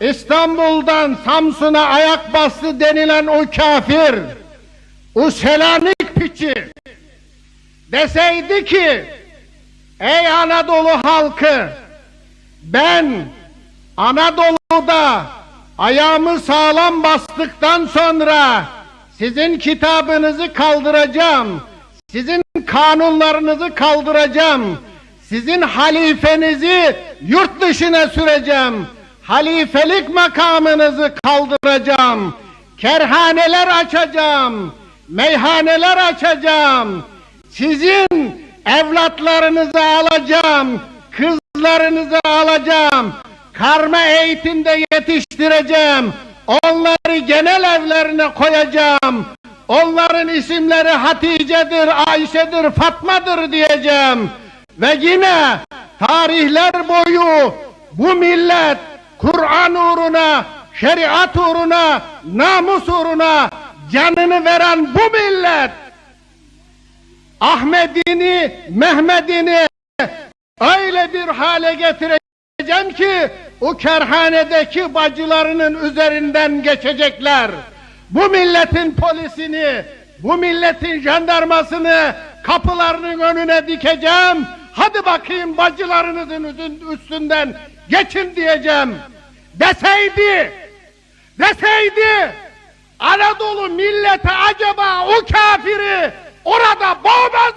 İstanbul'dan Samsun'a ayak bastı denilen o kafir, o Selanik piçi deseydi ki ey Anadolu halkı ben Anadolu'da ayağımı sağlam bastıktan sonra sizin kitabınızı kaldıracağım. Sizin kanunlarınızı kaldıracağım. Sizin halifenizi yurt dışına süreceğim. Halifelik makamınızı kaldıracağım. Kerhaneler açacağım. Meyhaneler açacağım. Sizin evlatlarınızı alacağım. Kızlarınızı alacağım. Karma eğitimde yetiştireceğim. Onları genel evlerine koyacağım. Onların isimleri Hatice'dir, Ayşe'dir, Fatma'dır diyeceğim. Ve yine tarihler boyu bu millet Kur'an uğruna, şeriat uğruna, namus uğruna canını veren bu millet Ahmet'ini, Mehmet'ini öyle bir hale getireceğim ki o kerhanedeki bacılarının üzerinden geçecekler. Bu milletin polisini, bu milletin jandarmasını kapılarının önüne dikeceğim. Hadi bakayım bacılarınızın üstün- üstünden geçin diyeceğim. Deseydi, deseydi Anadolu milleti acaba o kafiri orada boğmaz?